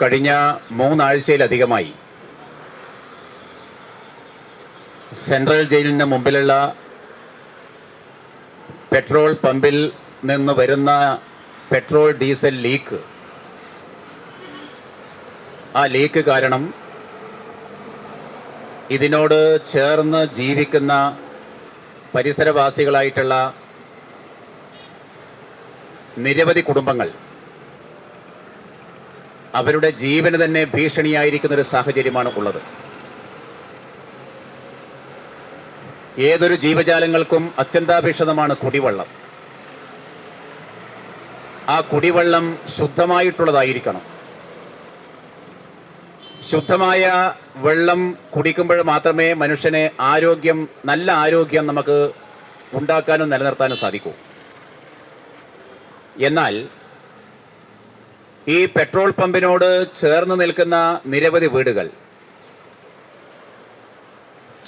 കഴിഞ്ഞ മൂന്നാഴ്ചയിലധികമായി സെൻട്രൽ ജയിലിന് മുമ്പിലുള്ള പെട്രോൾ പമ്പിൽ നിന്ന് വരുന്ന പെട്രോൾ ഡീസൽ ലീക്ക്. ആ ലീക്ക് കാരണം ഇതിനോട് ചേർന്ന് ജീവിക്കുന്ന പരിസരവാസികളായിട്ടുള്ള നിരവധി കുടുംബങ്ങൾ അവരുടെ ജീവന് തന്നെ ഭീഷണിയായിരിക്കുന്ന ഒരു സാഹചര്യമാണ് ഉള്ളത്. ഏതൊരു ജീവജാലങ്ങൾക്കും അത്യന്താപേക്ഷിതമാണ് കുടിവെള്ളം. ആ കുടിവെള്ളം ശുദ്ധമായിട്ടുള്ളതായിരിക്കണം. ശുദ്ധമായ വെള്ളം കുടിക്കുമ്പോൾ മാത്രമേ മനുഷ്യനെ ആരോഗ്യം നല്ല ആരോഗ്യം നമുക്ക് ഉണ്ടാക്കാനും നിലനിർത്താനും സാധിക്കൂ. എന്നാൽ ഈ പെട്രോൾ പമ്പിനോട് ചേർന്ന് നിൽക്കുന്ന നിരവധി വീടുകൾ.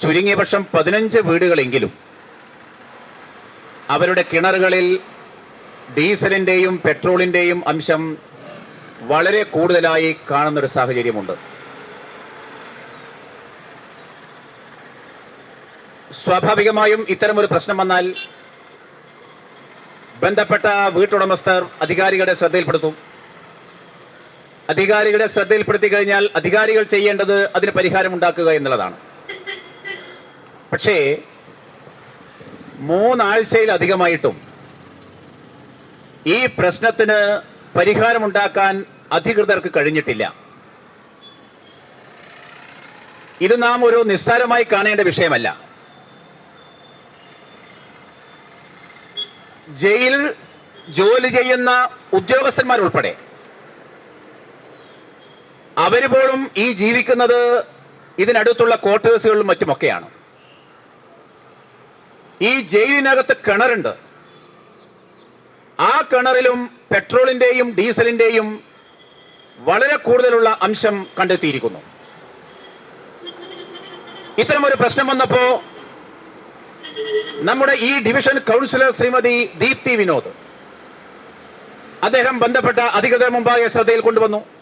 ചുരുങ്ങിയ പക്ഷം പതിനഞ്ച് വീടുകളെങ്കിലും അവരുടെ കിണറുകളിൽ ഡീസലിന്റെയും പെട്രോളിന്റെയും അംശം വളരെ കൂടുതലായി കാണുന്നൊരു സാഹചര്യമുണ്ട്. സ്വാഭാവികമായും ഇത്തരമൊരു പ്രശ്നം വന്നാൽ ബന്ധപ്പെട്ട വീട്ടുടമസ്ഥർ അധികാരികളുടെ ശ്രദ്ധയിൽപ്പെടുത്തും. അധികാരികളുടെ ശ്രദ്ധയിൽപ്പെടുത്തി കഴിഞ്ഞാൽ അധികാരികൾ ചെയ്യേണ്ടത് അതിന് പരിഹാരം ഉണ്ടാക്കുക എന്നുള്ളതാണ്. പക്ഷേ മൂന്നാഴ്ചയിലധികമായിട്ടും ഈ പ്രശ്നത്തിന് പരിഹാരമുണ്ടാക്കാൻ അധികൃതർക്ക് കഴിഞ്ഞിട്ടില്ല. ഇത് നാം ഒരു നിസ്സാരമായി കാണേണ്ട വിഷയമല്ല. ജയിൽ ജോലി ചെയ്യുന്ന ഉദ്യോഗസ്ഥന്മാരുൾപ്പെടെ അവർ പോലും ഈ ജീവിക്കുന്നത് ഇതിനടുത്തുള്ള ക്വാർട്ടേഴ്സുകളിലും മറ്റുമൊക്കെയാണ്. ഈ ജയിലിനകത്ത് കിണറുണ്ട്. ആ കിണറിലും പെട്രോളിന്റെയും ഡീസലിന്റെയും വളരെ കൂടുതലുള്ള അംശം കണ്ടെത്തിയിരിക്കുന്നു. ഇത്തരമൊരു പ്രശ്നം വന്നപ്പോ നമ്മുടെ ഈ ഡിവിഷൻ കൗൺസിലർ ശ്രീമതി ദീപ്തി വിനോദ് അദ്ദേഹം ബന്ധപ്പെട്ട അധികൃതർ മുമ്പാകെ ശ്രദ്ധയിൽ കൊണ്ടുവന്നു.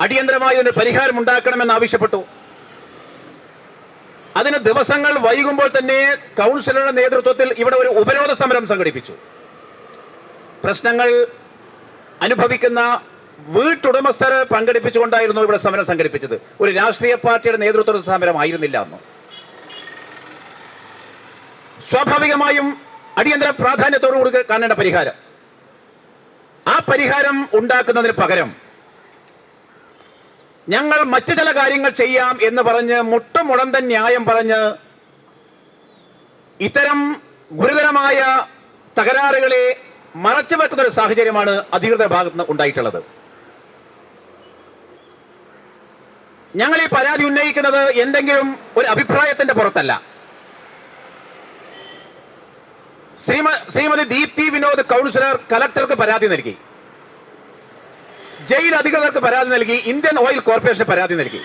അടിയന്തരമായി ഒരു പരിഹാരം ഉണ്ടാക്കണമെന്ന് ആവശ്യപ്പെട്ടു. അതിന് ദിവസങ്ങൾ വൈകുമ്പോൾ തന്നെ കൗൺസിലറുടെ നേതൃത്വത്തിൽ ഇവിടെ ഒരു ഉപരോധ സമരം സംഘടിപ്പിച്ചു. പ്രശ്നങ്ങൾ അനുഭവിക്കുന്ന വീട്ടുടമസ്ഥരെ പങ്കെടുപ്പിച്ചുകൊണ്ടായിരുന്നു ഇവിടെ സമരം സംഘടിപ്പിച്ചത്. ഒരു രാഷ്ട്രീയ പാർട്ടിയുടെ നേതൃത്വത്തിൽ സമരമായിരുന്നില്ല അന്ന്. സ്വാഭാവികമായും അടിയന്തര പ്രാധാന്യത്തോടുകൂടി കാണേണ്ട പരിഹാരം. ആ പരിഹാരം ഉണ്ടാക്കുന്നതിന് പകരം ഞങ്ങൾ മറ്റു ചില കാര്യങ്ങൾ ചെയ്യാം എന്ന് പറഞ്ഞ് മുട്ടുമുടന്തൻ ന്യായം പറഞ്ഞ് ഇത്തരം ഗുരുതരമായ തകരാറുകളെ മറച്ചു വെക്കുന്ന ഒരു സാഹചര്യമാണ് അധികൃത ഭാഗത്ത് നിന്ന് ഉണ്ടായിട്ടുള്ളത്. ഞങ്ങൾ ഈ പരാതി ഉന്നയിക്കുന്നത് എന്തെങ്കിലും ഒരു അഭിപ്രായത്തിന്റെ പുറത്തല്ല. ശ്രീമതി ദീപ്തി വിനോദ് കൗൺസിലർ കലക്ടർക്ക് പരാതി നൽകി. ജയിൽ അധികൃതർക്ക് പരാതി നൽകി ഇന്ത്യൻ ഓയിൽ കോർപ്പറേഷന് പരാതി നൽകി.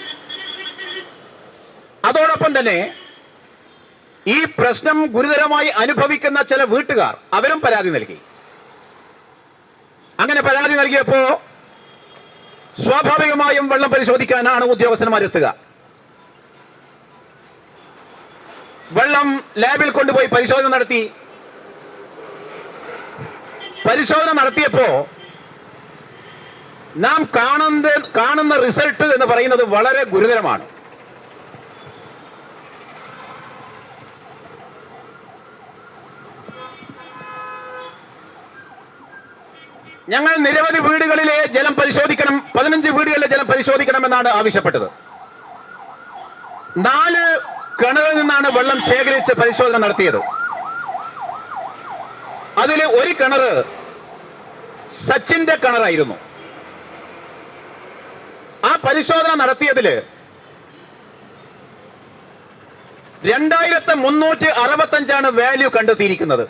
അതോടൊപ്പം തന്നെ ഈ പ്രശ്നം ഗുരുതരമായി അനുഭവിക്കുന്ന ചില വീട്ടുകാർ അവരും പരാതി നൽകി. അങ്ങനെ പരാതി നൽകിയപ്പോ സ്വാഭാവികമായും വെള്ളം പരിശോധിക്കാനാണ് ഉദ്യോഗസ്ഥന്മാരെത്തുക വെള്ളം ലാബിൽ കൊണ്ടുപോയി പരിശോധന നടത്തി. പരിശോധന നടത്തിയപ്പോ നാം കാണുന്ന കാണുന്ന റിസൾട്ട് എന്ന് പറയുന്നത് വളരെ ഗുരുതരമാണ്. ഞങ്ങൾ നിരവധി വീടുകളിലെ ജലം പരിശോധിക്കണം പതിനഞ്ച് വീടുകളിലെ ജലം പരിശോധിക്കണമെന്നാണ് ആവശ്യപ്പെട്ടത്. നാല് കിണറിൽ നിന്നാണ് വെള്ളം ശേഖരിച്ച് പരിശോധന നടത്തിയത്. അതിൽ ഒരു കിണറ് സച്ചിന്റെ കിണറായിരുന്നു. പരിശോധന നടത്തിയതിൽ രണ്ടായിരത്തി മുന്നൂറ്റി അറുപത്തഞ്ചാണ് വാല്യൂ കണ്ടെത്തിയിരിക്കുന്നത്.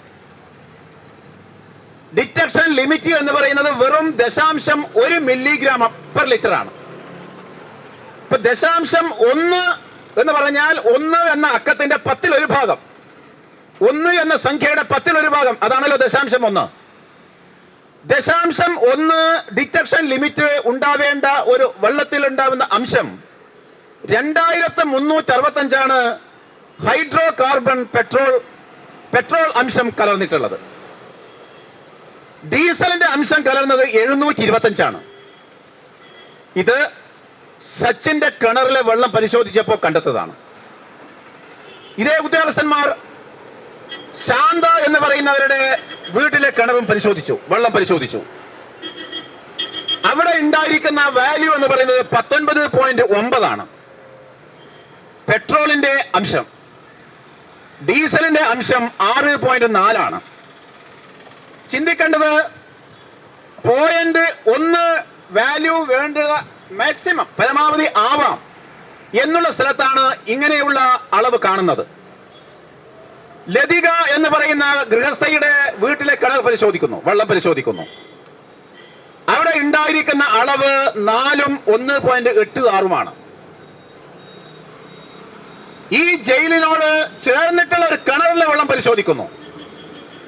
ഡിറ്റക്ഷൻ ലിമിറ്റ് എന്ന് പറയുന്നത് വെറും ദശാംശം ഒരു മില്ലിഗ്രാം പെർ ലിറ്റർ ആണ്. ഇപ്പൊ ദശാംശം ഒന്ന് എന്ന് പറഞ്ഞാൽ ഒന്ന് എന്ന അക്കത്തിന്റെ പത്തിൽ ഒരു ഭാഗം. ഒന്ന് എന്ന സംഖ്യയുടെ പത്തിൽ ഒരു ഭാഗം. അതാണല്ലോ ദശാംശം ഒന്ന്. ദശാംശം ഒന്ന് ഡിറ്റക്ഷൻ ലിമിറ്റ് ഉണ്ടാവേണ്ട ഒരു വെള്ളത്തിൽ ഉണ്ടാവുന്ന അംശം രണ്ടായിരത്തി മുന്നൂറ്റി അറുപത്തഞ്ചാണ് ഹൈഡ്രോ കാർബൺ പെട്രോൾ പെട്രോൾ അംശം കലർന്നിട്ടുള്ളത്. ഡീസലിന്റെ അംശം കലർന്നത് എഴുന്നൂറ്റി ഇരുപത്തഞ്ചാണ്. ഇത് സച്ചിന്റെ കിണറിലെ വെള്ളം പരിശോധിച്ചപ്പോൾ കണ്ടെത്തതാണ്. ഇതേ ഉദ്യോഗസ്ഥന്മാർ ശാന്ത എന്ന് പറയുന്നവരുടെ വീട്ടിലെ കിണറും പരിശോധിച്ചു വെള്ളം പരിശോധിച്ചു. അവിടെ ഉണ്ടായിരിക്കുന്ന വാല്യൂ എന്ന് പറയുന്നത് പത്തൊൻപത് പോയിന്റ് ഒമ്പതാണ് പെട്രോളിന്റെ അംശം ഡീസലിന്റെ അംശം ആറ് പോയിന്റ് നാലാണ് ചിന്തിക്കേണ്ടത് പോയിന്റ് ഒന്ന് വാല്യൂ വേണ്ടത് മാക്സിമം പരമാവധി ആവാം എന്നുള്ള സ്ഥലത്താണ് ഇങ്ങനെയുള്ള അളവ് കാണുന്നത്. ലതിക എന്ന് പറയുന്ന ഗൃഹസ്ഥയുടെ വീട്ടിലെ കിണർ പരിശോധിക്കുന്നു വെള്ളം പരിശോധിക്കുന്നു. അവിടെ ഉണ്ടായിരിക്കുന്ന അളവ് നാലും ഒന്ന് പോയിന്റ് എട്ട് ആറുമാണ്. ഈ ജയിലിനോട് ചേർന്നിട്ടുള്ള ഒരു കിണറിലെ വെള്ളം പരിശോധിക്കുന്നു.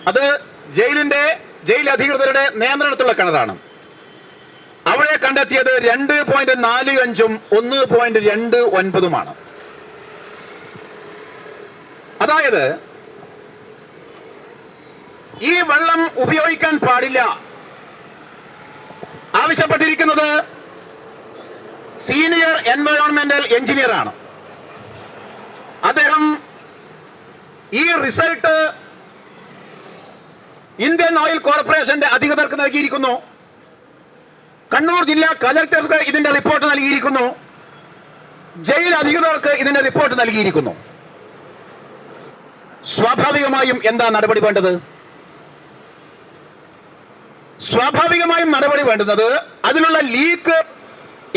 അത് ജയിലിന്റെ ജയിൽ അധികൃതരുടെ നിയന്ത്രണത്തിലുള്ള കിണറാണ്. അവിടെ കണ്ടെത്തിയത് രണ്ട് പോയിന്റ് നാല് അഞ്ചും ഒന്ന് പോയിന്റ് രണ്ട് ഒൻപതുമാണ്. അതായത് ഈ വെള്ളം ഉപയോഗിക്കാൻ പാടില്ല. ആവശ്യപ്പെട്ടിരിക്കുന്നത് സീനിയർ എൻവയോൺമെന്റൽ എഞ്ചിനീയർ ആണ് അദ്ദേഹം ഈ റിസൾട്ട് ഇന്ത്യൻ ഓയിൽ കോർപ്പറേഷന്റെ അധികൃതർക്ക് നൽകിയിരിക്കുന്നു. കണ്ണൂർ ജില്ലാ കലക്ടർക്ക് ഇതിന്റെ റിപ്പോർട്ട് നൽകിയിരിക്കുന്നു. ജയിൽ അധികൃതർക്ക് ഇതിന്റെ റിപ്പോർട്ട് നൽകിയിരിക്കുന്നു. സ്വാഭാവികമായും എന്താ നടപടി വേണ്ടത്? സ്വാഭാവികമായും നടപടി വേണ്ടുന്നത് അതിനുള്ള ലീക്ക്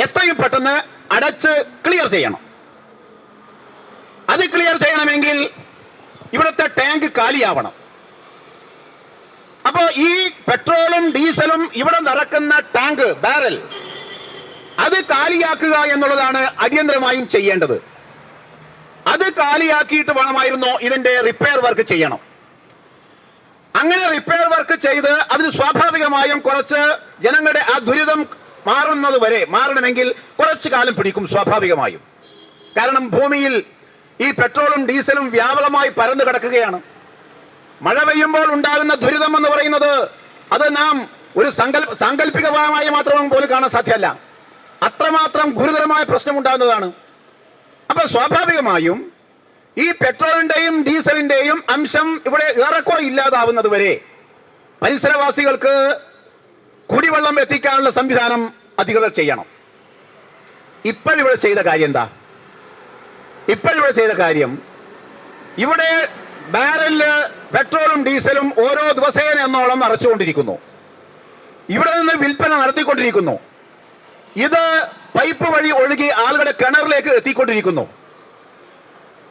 എത്രയും പെട്ടെന്ന് അടച്ച് ക്ലിയർ ചെയ്യണം. അത് ക്ലിയർ ചെയ്യണമെങ്കിൽ ഇവിടുത്തെ ടാങ്ക് കാലിയാവണം. അപ്പോൾ ഈ പെട്രോളും ഡീസലും ഇവിടെ നടക്കുന്ന ടാങ്ക് ബാരൽ അത് കാലിയാക്കുക എന്നുള്ളതാണ് അടിയന്തരമായും ചെയ്യേണ്ടത്. അത് കാലിയാക്കിയിട്ട് വേണമായിരുന്നു ഇതിന്റെ റിപ്പയർ വർക്ക് ചെയ്യണം. അങ്ങനെ റിപ്പയർ വർക്ക് ചെയ്ത് അതിന് സ്വാഭാവികമായും കുറച്ച് ജനങ്ങളുടെ ആ ദുരിതം മാറുന്നത് വരെ മാറണമെങ്കിൽ കുറച്ചു കാലം പിടിക്കും സ്വാഭാവികമായും. കാരണം ഭൂമിയിൽ ഈ പെട്രോളും ഡീസലും വ്യാപകമായി പരന്നു കിടക്കുകയാണ്. മഴ പെയ്യുമ്പോൾ ഉണ്ടാകുന്ന ദുരിതം എന്ന് പറയുന്നത് അത് നാം ഒരു സങ്കല്പ സാങ്കല്പികമായി മാത്രം പോലും കാണാൻ സാധ്യമല്ല. അത്രമാത്രം ഗുരുതരമായ പ്രശ്നം ഉണ്ടാകുന്നതാണ്. അപ്പൊ സ്വാഭാവികമായും ഈ പെട്രോളിന്റെയും ഡീസലിന്റെയും അംശം ഇവിടെ ഏറെക്കുറെ ഇല്ലാതാവുന്നത് വരെ പരിസരവാസികൾക്ക് കുടിവെള്ളം എത്തിക്കാനുള്ള സംവിധാനം അധികൃതർ ചെയ്യണം. ഇപ്പോഴിവിടെ ചെയ്ത കാര്യം എന്താ? ഇപ്പോഴിവിടെ ചെയ്ത കാര്യം ഇവിടെ ബാരലിൽ പെട്രോളും ഡീസലും ഓരോ ദിവസേന എന്നോളം നിറച്ചുകൊണ്ടിരിക്കുന്നു. ഇവിടെ നിന്ന് വിൽപ്പന നടത്തിക്കൊണ്ടിരിക്കുന്നു. ഇത് പൈപ്പ് വഴി ഒഴുകി ആളുകളുടെ കിണറിലേക്ക് എത്തിക്കൊണ്ടിരിക്കുന്നു.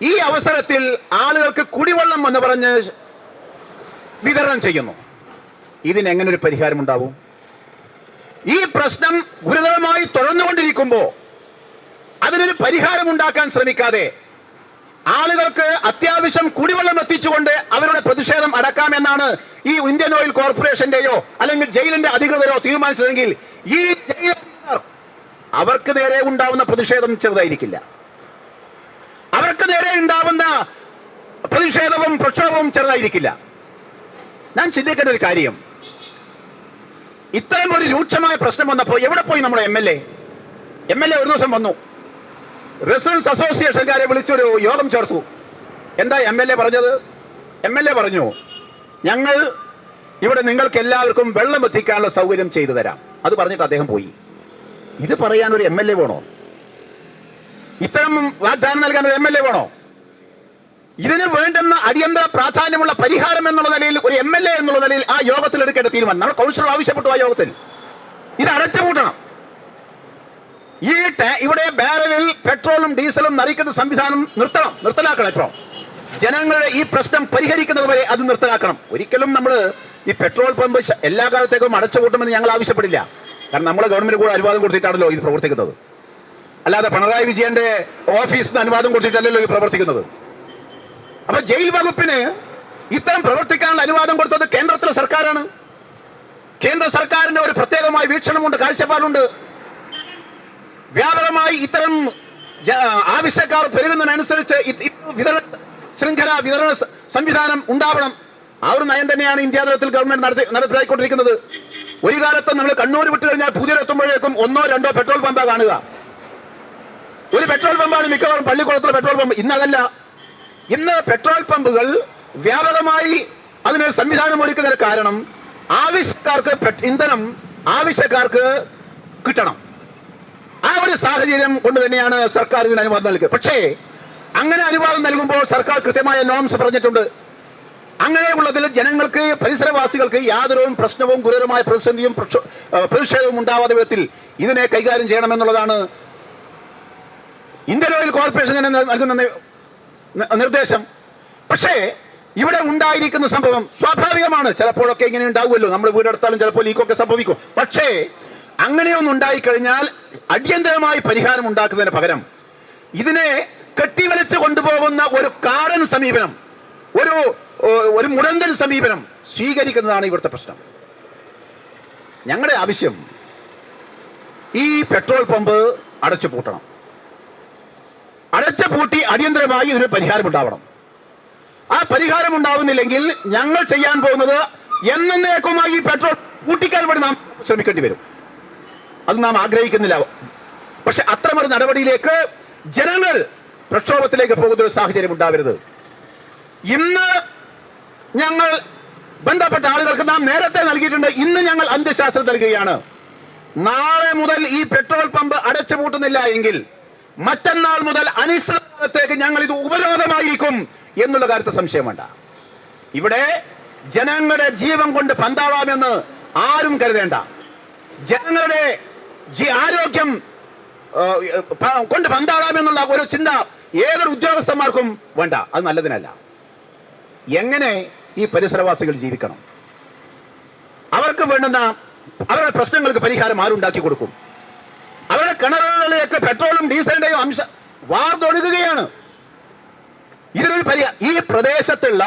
ഈ അവസരത്തിൽ ആളുകൾക്ക് കുടിവെള്ളം എന്ന് പറഞ്ഞ് വിതരണം ചെയ്യുന്നു. ഇതിന് എങ്ങനെ ഒരു പരിഹാരം ഉണ്ടാവും ഈ പ്രശ്നം ഗുരുതരമായി തുടർന്നുകൊണ്ടിരിക്കുമ്പോ അതിനൊരു പരിഹാരം ഉണ്ടാക്കാൻ ശ്രമിക്കാതെ ആളുകൾക്ക് അത്യാവശ്യം കുടിവെള്ളം എത്തിച്ചുകൊണ്ട് അവരുടെ പ്രതിഷേധം അടക്കാമെന്നാണ് ഈ ഇന്ത്യൻ ഓയിൽ കോർപ്പറേഷന്റെയോ അല്ലെങ്കിൽ ജയിലിന്റെ അധികൃതരോ തീരുമാനിച്ചതെങ്കിൽ ഈ ജയിൽ അവർക്ക് നേരെ ഉണ്ടാവുന്ന പ്രതിഷേധം ചെറുതായിരിക്കില്ല. അവർക്ക് നേരെ ഉണ്ടാവുന്ന പ്രതിഷേധവും പ്രക്ഷോഭവും ചെറുതായിരിക്കില്ല. ഞാൻ ചിന്തിക്കേണ്ട ഒരു കാര്യം. ഇത്തരം ഒരു രൂക്ഷമായ പ്രശ്നം വന്നപ്പോൾ എവിടെ പോയി നമ്മുടെ M L A M L A ഒരു ദിവസം വന്നു. റെസിഡൻസ് അസോസിയേഷൻകാരെ വിളിച്ചൊരു യോഗം ചേർത്തു. എന്താ എം എൽ എ പറഞ്ഞത്? എം എൽ എ പറഞ്ഞു ഞങ്ങൾ ഇവിടെ നിങ്ങൾക്ക് എല്ലാവർക്കും വെള്ളം എത്തിക്കാനുള്ള സൗകര്യം ചെയ്തു തരാം. അത് പറഞ്ഞിട്ട് അദ്ദേഹം പോയി. ഇത് പറയാൻ ഒരു എം എൽ എ വേണോ? ഇത്തരം വാഗ്ദാനം നൽകാൻ ഒരു എം എൽ എ വേണോ? ഇതിന് വേണ്ടുന്ന അടിയന്തര പ്രാധാന്യമുള്ള പരിഹാരം എന്നുള്ള നിലയിൽ ഒരു എം എൽ എ എന്നുള്ള നിലയിൽ ആ യോഗത്തിൽ എടുക്കേണ്ട തീരുമാനം. നമ്മൾ കൗൺസിലർ ആവശ്യപ്പെട്ടു ആ യോഗത്തിൽ. ഇത് അടച്ചുപൂട്ടണം. ഈ ഇവിടെ ബാരലിൽ പെട്രോളും ഡീസലും നറിക്കുന്ന സംവിധാനം നിർത്തണം. നിർത്തലാക്കണം ഇപ്പോൾ ജനങ്ങളുടെ ഈ പ്രശ്നം പരിഹരിക്കുന്നത് വരെ അത് നിർത്തലാക്കണം. ഒരിക്കലും നമ്മൾ ഈ പെട്രോൾ പമ്പ് എല്ലാ കാലത്തേക്കും അടച്ചുപൂട്ടുമെന്ന് ഞങ്ങൾ ആവശ്യപ്പെടില്ല. കാരണം നമ്മൾ ഗവൺമെന്റ് കൂടെ അനുവാദം കൊടുത്തിട്ടാണല്ലോ ഇത് പ്രവർത്തിക്കുന്നത്. അല്ലാതെ പിണറായി വിജയന്റെ ഓഫീസിൽ നിന്ന് അനുവാദം കൊടുത്തിട്ടല്ലല്ലോ ഇത് പ്രവർത്തിക്കുന്നത്. അപ്പൊ ജയിൽ വകുപ്പിന് ഇത്തരം പ്രവർത്തിക്കാനുള്ള അനുവാദം കൊടുത്തത് കേന്ദ്രത്തിലെ സർക്കാരാണ്. കേന്ദ്ര സർക്കാരിന്റെ ഒരു പ്രത്യേകമായ വീക്ഷണമുണ്ട് കാഴ്ചപ്പാടുണ്ട്. വ്യാപകമായി ഇത്തരം ആവശ്യക്കാർ പെരുകുന്നതിനനുസരിച്ച് വിതരണ ശൃംഖല വിതരണ സംവിധാനം ഉണ്ടാവണം. ആ ഒരു നയം തന്നെയാണ് ഇന്ത്യ തലത്തിൽ ഗവൺമെന്റ് നടത്തി നടപ്പിലാക്കിക്കൊണ്ടിരിക്കുന്നത്. ഒരു കാലത്ത് നമ്മൾ കണ്ണൂർ വിട്ടു കഴിഞ്ഞാൽ പുതിയതെത്തുമ്പോഴേക്കും ഒന്നോ രണ്ടോ പെട്രോൾ പമ്പ കാണുക. ഒരു പെട്രോൾ പമ്പാണ് മിക്കവാറും പള്ളിക്കുളത്തിലെ പെട്രോൾ പമ്പ്. ഇന്നതല്ല. ഇന്ന് പെട്രോൾ പമ്പുകൾ വ്യാപകമായി അതിനൊരു സംവിധാനം ഒരുക്കുന്നതിന് കാരണം ആവശ്യക്കാർക്ക് ഇന്ധനം ആവശ്യക്കാർക്ക് കിട്ടണം. ആ ഒരു സാഹചര്യം കൊണ്ട് തന്നെയാണ് സർക്കാർ ഇതിന് അനുവാദം നൽകുക പക്ഷേ അങ്ങനെ അനുവാദം നൽകുമ്പോൾ സർക്കാർ കൃത്യമായ നോംസ് പറഞ്ഞിട്ടുണ്ട്. അങ്ങനെയുള്ളതിൽ ജനങ്ങൾക്ക് പരിസരവാസികൾക്ക് യാതൊരു പ്രശ്നവും ഗുരുതരമായ പ്രതിസന്ധിയും പ്രതിഷേധവും ഉണ്ടാവാതെ വിധത്തിൽ ഇതിനെ കൈകാര്യം ചെയ്യണമെന്നുള്ളതാണ് ഇന്ത്യൻ ഓയിൽ കോർപ്പറേഷൻ തന്നെ നൽകുന്ന നിർദ്ദേശം. പക്ഷേ ഇവിടെ ഉണ്ടായിരിക്കുന്ന സംഭവം സ്വാഭാവികമാണ്. ചിലപ്പോഴൊക്കെ ഇങ്ങനെ ഉണ്ടാവുമല്ലോ. നമ്മൾ വീടെടുത്താലും ചിലപ്പോൾ ലീക്കൊക്കെ സംഭവിക്കും. പക്ഷേ അങ്ങനെയൊന്നും ഉണ്ടായി കഴിഞ്ഞാൽ അടിയന്തരമായി പരിഹാരം ഉണ്ടാക്കുന്നതിന് പകരം ഇതിനെ കെട്ടിവലിച്ച് കൊണ്ടുപോകുന്ന ഒരു കാടൻ സമീപനം ഒരു ഒരു മുടന്തൻ സമീപനം സ്വീകരിക്കുന്നതാണ് ഇവിടുത്തെ പ്രശ്നം. ഞങ്ങളുടെ ആവശ്യം ഈ പെട്രോൾ പമ്പ് അടച്ചു പൂട്ടണം അടച്ചു പൂട്ടി അടിയന്തരമായി ഇതിന് പരിഹാരം ഉണ്ടാവണം ആ പരിഹാരം ഉണ്ടാവുന്നില്ലെങ്കിൽ ഞങ്ങൾ ചെയ്യാൻ പോകുന്നത് എന്നേക്കുമായി പെട്രോൾ കൂട്ടിക്കാൻ വേണ്ടി നാം ശ്രമിക്കേണ്ടി വരും. അത് നാം ആഗ്രഹിക്കുന്നില്ല. പക്ഷെ അത്തരമൊരു നടപടിയിലേക്ക് ജനങ്ങൾ പ്രക്ഷോഭത്തിലേക്ക് പോകുന്ന ഒരു സാഹചര്യം ഉണ്ടാവരുത്. ഇന്ന് ഞങ്ങൾ ബന്ധപ്പെട്ട ആളുകൾക്ക് നാം നേരത്തെ നൽകിയിട്ടുണ്ട്. ഇന്ന് ഞങ്ങൾ അന്ത്യശാസ്ത്രം നൽകുകയാണ്. നാളെ മുതൽ ഈ പെട്രോൾ പമ്പ് അടച്ചുപൂട്ടുന്നില്ല എങ്കിൽ മറ്റന്നാൾ മുതൽ അനിശ്ചിതകാലത്തേക്ക് ഞങ്ങൾ ഇത് ഉപരോധമായിരിക്കും എന്നുള്ള കാര്യത്തിൽ സംശയം വേണ്ട. ഇവിടെ ജനങ്ങളുടെ ജീവൻ കൊണ്ട് പന്താവാമെന്ന് ആരും കരുതേണ്ട. ജനങ്ങളുടെ ആരോഗ്യം കൊണ്ട് പന്താളാമെന്നുള്ള ഒരു ചിന്ത ഏതൊരു ഉദ്യോഗസ്ഥന്മാർക്കും വേണ്ട. അത് നല്ലതിനല്ല. എങ്ങനെ ഈ പരിസരവാസികൾ ജീവിക്കണം? അവർക്ക് വേണ്ടുന്ന അവരുടെ പ്രശ്നങ്ങൾക്ക് പരിഹാരം ആരുണ്ടാക്കി കൊടുക്കും? കിണറുകളിലേക്ക് പെട്രോളും ഡീസലിന്റെയും അംശം വാർന്നൊഴുകുകയാണ്. ഇതിനൊരു പരിഹാ ഈ പ്രദേശത്തുള്ള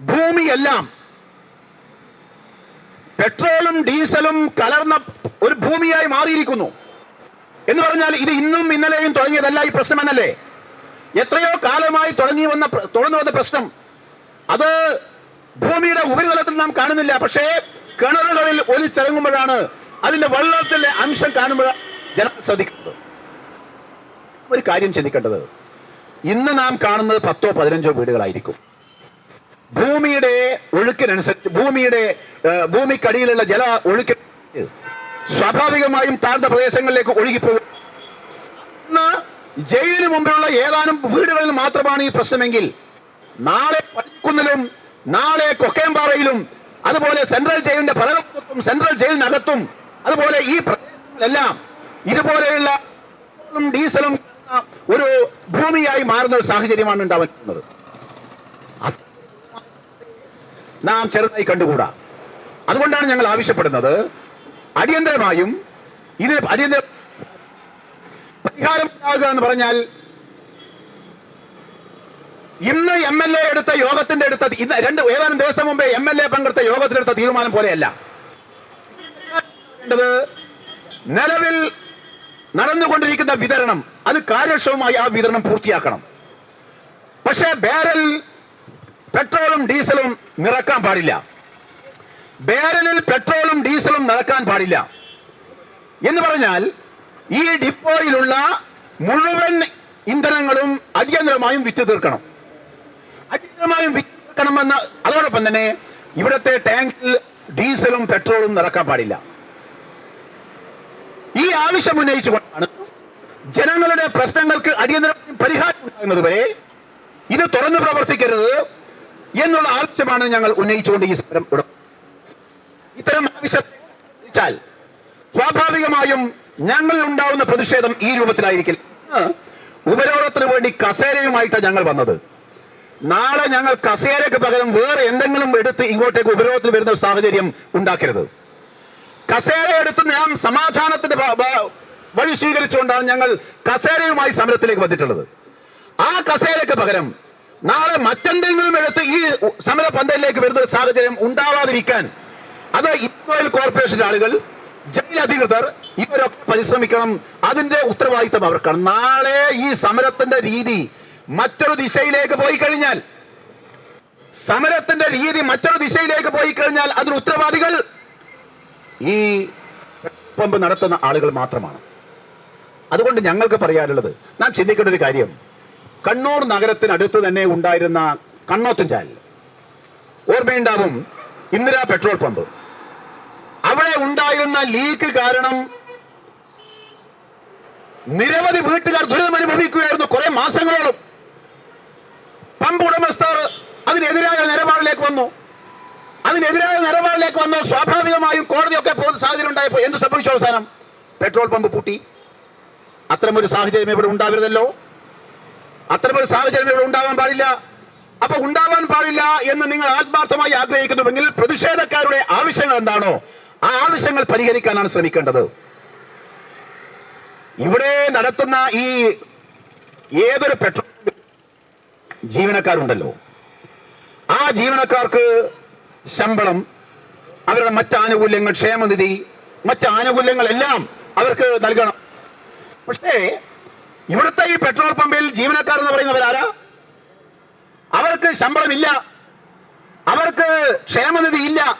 ഭൂമിയെല്ലാം പെട്രോളും ഡീസലും കലർന്ന ഒരു ഭൂമിയായി മാറിയിരിക്കുന്നു. എന്ന് പറഞ്ഞാൽ ഇത് ഇന്നും ഇന്നലെയും തുടങ്ങിയതല്ല ഈ പ്രശ്നം എന്നല്ലേ എത്രയോ കാലമായി തുടങ്ങി വന്ന തുടർന്നു വന്ന പ്രശ്നം. അത് ഭൂമിയുടെ ഉപരിതലത്തിൽ നാം കാണുന്നില്ല. പക്ഷേ കിണറുകളിൽ ഒലിച്ചിറങ്ങുമ്പോഴാണ് അതിന്റെ വെള്ളത്തിലെ അംശം കാണുമ്പോഴാണ് ജനം ശ്രദ്ധിക്കുന്നത് ഒരു കാര്യം ചിന്തിക്കേണ്ടത്. ഇന്ന് നാം കാണുന്നത് പത്തോ പതിനഞ്ചോ വീടുകളായിരിക്കും. ഭൂമിയുടെ ഒഴുക്കിനനുസരിച്ച് ഭൂമിയുടെ ഭൂമിക്കടിയിലുള്ള ജല ഒഴുക്കി സ്വാഭാവികമായും താഴ്ന്ന പ്രദേശങ്ങളിലേക്ക് ഒഴുകിപ്പോകും. ജയിലിന് മുമ്പിലുള്ള ഏതാനും വീടുകളിൽ മാത്രമാണ് ഈ പ്രശ്നമെങ്കിൽ നാളെ പടിക്കുന്നിലും നാളെ കൊക്കേമ്പാറയിലും അതുപോലെ സെൻട്രൽ ജയിലിന്റെ പലകത്തും സെൻട്രൽ ജയിലിനകത്തും അതുപോലെ ഈ പ്രദേശങ്ങളിലെല്ലാം ഇതുപോലെയുള്ള ഡീസലും ഒരു ഭൂമിയായി മാറുന്ന ഒരു സാഹചര്യമാണ് ഉണ്ടാവുന്നത്. നാം ചെറുതായി കണ്ടുകൂടാ. അതുകൊണ്ടാണ് ഞങ്ങൾ ആവശ്യപ്പെടുന്നത് അടിയന്തരമായും ഇതിന് അടിയന്തര പരിഹാരം ഉണ്ടാകുക എന്ന് പറഞ്ഞാൽ ഇന്ന് എം എൽ എ എടുത്ത യോഗത്തിന്റെ എടുത്ത ഇന്ന് രണ്ട് ഏതാനും ദിവസം മുമ്പേ എം എൽ എ പങ്കെടുത്ത യോഗത്തിലെടുത്ത തീരുമാനം പോലെയല്ല. നിലവിൽ നടന്നുകൊണ്ടിരിക്കുന്ന വിതരണം അത് കാര്യക്ഷമമായി ആ വിതരണം പൂർത്തിയാക്കണം. പക്ഷെ ബാരൽ പെട്രോളും ഡീസലും നിറക്കാൻ പാടില്ല. ബാരലിൽ പെട്രോളും ഡീസലും നിറക്കാൻ പാടില്ല. എന്ന് പറഞ്ഞാൽ ഈ ഡിപ്പോയിലുള്ള മുഴുവൻ ഇന്ധനങ്ങളും അടിയന്തരമായും വിറ്റു തീർക്കണം. അടിയന്തരമായും വിറ്റു തീർക്കണമെന്ന് അതോടൊപ്പം തന്നെ ഇവിടുത്തെ ടാങ്കിൽ ഡീസലും പെട്രോളും നിറക്കാൻ പാടില്ല. ഈ ആവശ്യം ഉന്നയിച്ചുകൊണ്ടാണ് ജനങ്ങളുടെ പ്രശ്നങ്ങൾക്ക് അടിയന്തര പരിഹാരം ഉണ്ടാകുന്നത് വരെ ഇത് തുറന്നു പ്രവർത്തിക്കരുത് എന്നുള്ള ആവശ്യമാണ് ഞങ്ങൾ ഉന്നയിച്ചുകൊണ്ട് ഈ സമരം ഇത്തരം ആവശ്യത്തെ സ്വാഭാവികമായും ഞങ്ങളിൽ ഉണ്ടാവുന്ന പ്രതിഷേധം ഈ രൂപത്തിലായിരിക്കില്ല. ഉപരോധത്തിന് വേണ്ടി കസേരയുമായിട്ടാണ് ഞങ്ങൾ വന്നത്. നാളെ ഞങ്ങൾ കസേരക്ക് പകരം വേറെ എന്തെങ്കിലും എടുത്ത് ഇങ്ങോട്ടേക്ക് ഉപരോധത്തിൽ വരുന്ന സാഹചര്യം ഉണ്ടാക്കരുത്. കസേര എടുത്ത് നാം സമാധാനത്തിന്റെ വഴി സ്വീകരിച്ചുകൊണ്ടാണ് ഞങ്ങൾ കസേരയുമായി സമരത്തിലേക്ക് വന്നിട്ടുള്ളത്. ആ കസേരയ്ക്ക് പകരം നാളെ മറ്റെന്തെങ്കിലും എടുത്ത് ഈ സമര പന്തലിലേക്ക് വരുന്ന ഒരു സാഹചര്യം ഉണ്ടാവാതിരിക്കാൻ അത് ഇസ്രായേൽ കോർപ്പറേഷൻ ആളുകൾ ജയിൽ അധികൃതർ ഇവരൊക്കെ പരിശ്രമിക്കണം. അതിന്റെ ഉത്തരവാദിത്തം അവർക്കാണ്. നാളെ ഈ സമരത്തിന്റെ രീതി മറ്റൊരു ദിശയിലേക്ക് പോയി കഴിഞ്ഞാൽ സമരത്തിന്റെ രീതി മറ്റൊരു ദിശയിലേക്ക് പോയി കഴിഞ്ഞാൽ അതിന് ഉത്തരവാദികൾ ഈ പമ്പ് നടത്തുന്ന ആളുകൾ മാത്രമാണ്. അതുകൊണ്ട് ഞങ്ങൾക്ക് പറയാനുള്ളത് നാം ചിന്തിക്കേണ്ട ഒരു കാര്യം. കണ്ണൂർ നഗരത്തിനടുത്ത് തന്നെ ഉണ്ടായിരുന്ന കണ്ണോത്തുംചാൽ ഓർമ്മയുണ്ടാവും ഇന്ദിരാ പെട്രോൾ പമ്പ്. അവിടെ ഉണ്ടായിരുന്ന ലീക്ക് കാരണം നിരവധി വീട്ടുകാർ ദുരിതം അനുഭവിക്കുകയായിരുന്നു കുറെ മാസങ്ങളോളം. പമ്പ് ഉടമസ്ഥർ അതിനെതിരായ നിലപാടിലേക്ക് വന്നു. അതിനെതിരായ നിലപാടിലേക്ക് വന്ന് സ്വാഭാവികമായും കോടതിയൊക്കെ പോകുന്ന സാഹചര്യം ഉണ്ടായപ്പോൾ എന്ത് സംഭവിച്ചു അവസാനം? പെട്രോൾ പമ്പ് പൂട്ടി. അത്തരമൊരു സാഹചര്യം ഇവിടെ ഉണ്ടാവരുതല്ലോ. അത്തരമൊരു സാഹചര്യം ഇവിടെ ഉണ്ടാവാൻ പാടില്ല. അപ്പൊ ഉണ്ടാവാൻ പാടില്ല എന്ന് നിങ്ങൾ ആത്മാർത്ഥമായി ആഗ്രഹിക്കുന്നുവെങ്കിൽ പ്രതിഷേധക്കാരുടെ ആവശ്യങ്ങൾ എന്താണോ ആ ആവശ്യങ്ങൾ പരിഹരിക്കാനാണ് ശ്രമിക്കേണ്ടത്. ഇവിടെ നടത്തുന്ന ഈ ഏതൊരു പെട്രോൾ ജീവനക്കാരുണ്ടല്ലോ. ആ ജീവനക്കാർക്ക് ശമ്പളം അവരുടെ മറ്റ് ആനുകൂല്യങ്ങൾ ക്ഷേമനിധി മറ്റ് ആനുകൂല്യങ്ങളെല്ലാം അവർക്ക് നൽകണം. പക്ഷേ ഇവിടുത്തെ ഈ പെട്രോൾ പമ്പിൽ ജീവനക്കാർ എന്ന് പറയുന്നവരാരാ അവർക്ക് ശമ്പളമില്ല. അവർക്ക് ക്ഷേമനിധി ഇല്ല.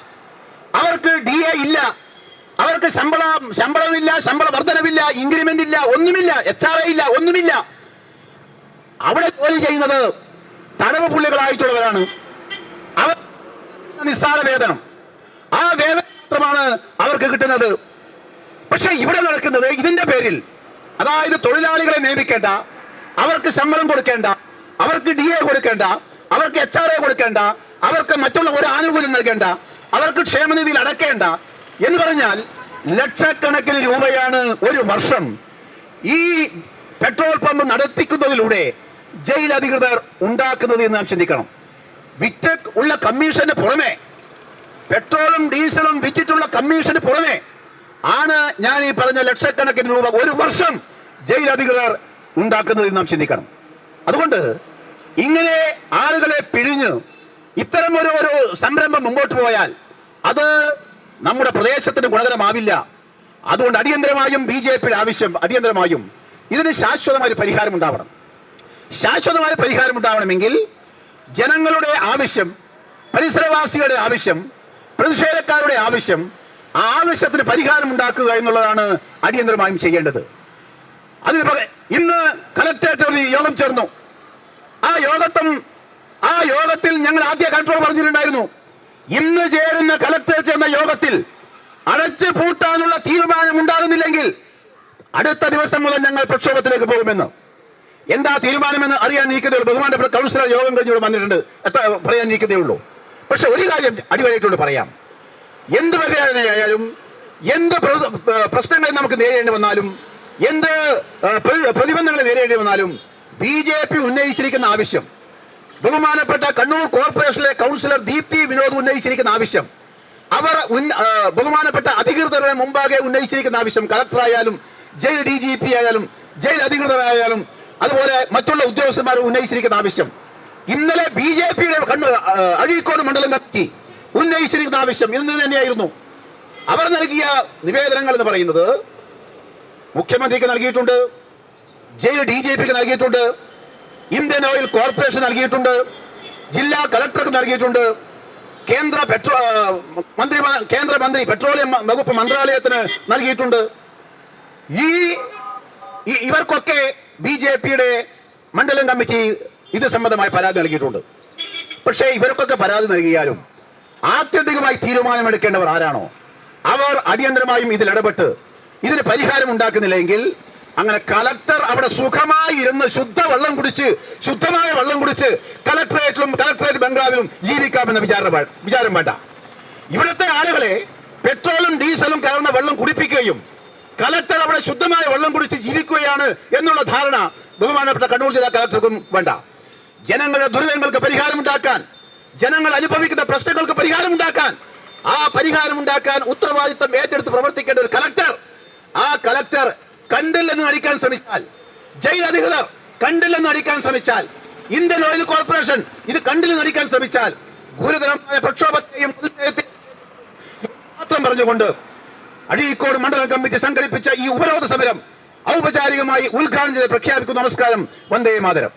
അവർക്ക് ഡി എ ഇല്ല. അവർക്ക് ശമ്പളം ശമ്പളമില്ല ശമ്പള വർധനവില്ല ഇൻക്രിമെന്റ് ഇല്ല ഒന്നുമില്ല എച്ച് ആർ ഇല്ല ഒന്നുമില്ല. അവിടെ ജോലി ചെയ്യുന്നത് തടവ് പുള്ളികളായിട്ടുള്ളവരാണ്. അവർ നിസ്സാര വേതനം ആ വേതനം മാത്രമാണ് അവർക്ക് കിട്ടുന്നത്. പക്ഷെ ഇവിടെ നടക്കുന്നത് ഇതിന്റെ പേരിൽ. അതായത് തൊഴിലാളികളെ നിയമിക്കേണ്ട അവർക്ക് ശമ്പളം കൊടുക്കേണ്ട അവർക്ക് ഡി എ കൊടുക്കേണ്ട അവർക്ക് എച്ച് ആർ എ കൊടുക്കേണ്ട അവർക്ക് മറ്റുള്ള ഒരു ആനുകൂല്യം നൽകേണ്ട അവർക്ക് ക്ഷേമനിധിയിൽ അടക്കേണ്ട എന്ന് പറഞ്ഞാൽ ലക്ഷക്കണക്കിന് രൂപയാണ് ഒരു വർഷം ഈ പെട്രോൾ പമ്പ് നടത്തിക്കുന്നതിലൂടെ ജയിൽ അധികൃതർ ഉണ്ടാക്കുന്നത് എന്ന് നാം ചിന്തിക്കണം. വിറ്റ് ഉള്ള കമ്മീഷന് പുറമെ പെട്രോളും ഡീസലും വിറ്റിട്ടുള്ള കമ്മീഷന് പുറമെ ആണ് ഞാൻ ഈ പറഞ്ഞ ലക്ഷക്കണക്കിന് രൂപ ഒരു വർഷം ജയിൽ അധികൃതർ ഉണ്ടാക്കുന്നത് നാം ചിന്തിക്കണം. അതുകൊണ്ട് ഇങ്ങനെ ആളുകളെ പിഴിഞ്ഞ് ഇത്തരം ഒരു ഒരു സംരംഭം മുമ്പോട്ട് പോയാൽ അത് നമ്മുടെ പ്രദേശത്തിന് ഗുണകരമാവില്ല. അതുകൊണ്ട് അടിയന്തരമായും ബി ജെ പിയുടെ ആവശ്യം അടിയന്തരമായും ഇതിന് ശാശ്വതമായ പരിഹാരം ഉണ്ടാവണം. ശാശ്വതമായ പരിഹാരം ഉണ്ടാവണമെങ്കിൽ ജനങ്ങളുടെ ആവശ്യം പരിസരവാസികളുടെ ആവശ്യം പ്രതിഷേധക്കാരുടെ ആവശ്യം ആ ആവശ്യത്തിന് പരിഹാരം ഉണ്ടാക്കുക എന്നുള്ളതാണ് അടിയന്തരമായും ചെയ്യേണ്ടത്. അതിന് ഇന്ന് കലക്ടറേറ്റ് ഒരു യോഗം ചേർന്നു. ആ യോഗത്തും ആ യോഗത്തിൽ ഞങ്ങൾ ആദ്യ കൺട്രോൾ പറഞ്ഞിട്ടുണ്ടായിരുന്നു. ഇന്ന് ചേരുന്ന കലക്ടറേറ്റ് എന്ന യോഗത്തിൽ അടച്ചു പൂട്ടാനുള്ള തീരുമാനം ഉണ്ടാകുന്നില്ലെങ്കിൽ അടുത്ത ദിവസം മുതൽ ഞങ്ങൾ പ്രക്ഷോഭത്തിലേക്ക് പോകുമെന്ന്. എന്താ തീരുമാനമെന്ന് അറിയാൻ നീക്കുന്നേ ഉള്ളൂ ബഹുമാനപ്പെട്ട കൗൺസിലർ യോഗം കഴിഞ്ഞ് വന്നിട്ടുണ്ട്. എത്ര പറയാൻ നീക്കുന്നേ ഉള്ളൂ. പക്ഷെ ഒരു കാര്യം അടിവരായിട്ടുണ്ട് പറയാം. എന്ത് വ്യതിയാനമായാലും എന്ത് പ്രശ്നങ്ങൾ നമുക്ക് നേരിടേണ്ടി വന്നാലും എന്ത് പ്രതിബന്ധങ്ങൾ നേരിടേണ്ടി വന്നാലും ബി ജെ പി ഉന്നയിച്ചിരിക്കുന്ന ആവശ്യം ബഹുമാനപ്പെട്ട കണ്ണൂർ കോർപ്പറേഷനിലെ കൗൺസിലർ ദീപ്തി വിനോദ് ഉന്നയിച്ചിരിക്കുന്ന ആവശ്യം അവർ ബഹുമാനപ്പെട്ട അധികൃതരുടെ മുമ്പാകെ ഉന്നയിച്ചിരിക്കുന്ന ആവശ്യം കളക്ടറായാലും ജയിൽ ഡി ജി പി ആയാലും ജയിൽ അധികൃതരായാലും അതുപോലെ മറ്റുള്ള ഉദ്യോഗസ്ഥന്മാർ ഉന്നയിച്ചിരിക്കുന്ന ആവശ്യം. ഇന്നലെ ബി ജെ പിയുടെ കണ്ണ് അഴീക്കോട് മണ്ഡലം കത്തി ഉന്നയിച്ചിരിക്കുന്ന ആവശ്യം ഇന്ന് തന്നെയായിരുന്നു. അവർ നൽകിയ നിവേദനങ്ങൾ എന്ന് പറയുന്നത് മുഖ്യമന്ത്രിക്ക് നൽകിയിട്ടുണ്ട് ജയിൽ ഡി ജെ പിക്ക് നൽകിയിട്ടുണ്ട് ഇന്ത്യൻ ഓയിൽ കോർപ്പറേഷൻ നൽകിയിട്ടുണ്ട് ജില്ലാ കളക്ടർക്ക് നൽകിയിട്ടുണ്ട് കേന്ദ്ര പെട്രോ മന്ത്രി കേന്ദ്ര മന്ത്രി പെട്രോളിയം വകുപ്പ് മന്ത്രാലയത്തിന് നൽകിയിട്ടുണ്ട്. ഈ- ഇവർക്കൊക്കെ ബി ജെ പിയുടെ മണ്ഡലം കമ്മിറ്റി ഇത് സംബന്ധമായ പരാതി നൽകിയിട്ടുണ്ട്. പക്ഷേ ഇവർക്കൊക്കെ പരാതി നൽകിയാലും ആത്യന്തികമായി തീരുമാനമെടുക്കേണ്ടവർ ആരാണോ? അവർ അടിയന്തരമായും ഇതിൽ ഇടപെട്ട് ഇതിന് പരിഹാരം ഉണ്ടാക്കുന്നില്ലെങ്കിൽ അങ്ങനെ കലക്ടർ അവിടെ സുഖമായി ഇരുന്ന് ശുദ്ധ വെള്ളം കുടിച്ച് ശുദ്ധമായ വെള്ളം കുടിച്ച് കലക്ടറേറ്റിലും കലക്ടറേറ്റ് ബംഗ്ലാവിലും ജീവിക്കാമെന്ന വിചാരം വിചാരം വേണ്ട. ഇവിടുത്തെ ആളുകളെ പെട്രോളും ഡീസലും കലർന്ന വെള്ളം കുടിപ്പിക്കുകയും കലക്ടർ അവിടെ ശുദ്ധമായ വെള്ളം കുടിച്ച് ജീവിക്കുകയാണ് എന്നുള്ള ധാരണ ബഹുമാനപ്പെട്ട കണ്ണൂർ ജില്ലാ കലക്ടർക്കും വേണ്ട. ജനങ്ങളുടെ ദുരിതങ്ങൾക്ക് പരിഹാരമുണ്ടാക്കാൻ ജനങ്ങൾ അനുഭവിക്കുന്ന പ്രശ്നങ്ങൾക്ക് പരിഹാരമുണ്ടാക്കാൻ ആ പരിഹാരമുണ്ടാക്കാൻ ഉത്തരവാദിത്തം ഏറ്റെടുത്ത് പ്രവർത്തിക്കേണ്ട ഒരു കലക്ടർ. ആ കലക്ടർ കണ്ടില്ലെന്ന് നടിക്കാൻ ശ്രമിച്ചാൽ ജയിൽ അധികൃതർ കണ്ടില്ലെന്ന് നടിക്കാൻ ശ്രമിച്ചാൽ ഇന്ത്യൻ ഓയിൽ കോർപ്പറേഷൻ ഇത് കണ്ടില്ലെന്ന് നടിക്കാൻ ശ്രമിച്ചാൽ ഗുരുതരമായ പ്രക്ഷോഭത്തെയും മാത്രം പറഞ്ഞുകൊണ്ട് അഴീക്കോട് മണ്ഡലം കമ്മിറ്റി സംഘടിപ്പിച്ച ഈ ഉപരോധ സമരം ഔപചാരികമായി ഉദ്ഘാടനം ചെയ്ത് പ്രഖ്യാപിക്കുന്നു നമസ്കാരം വന്ദേ മാതരം.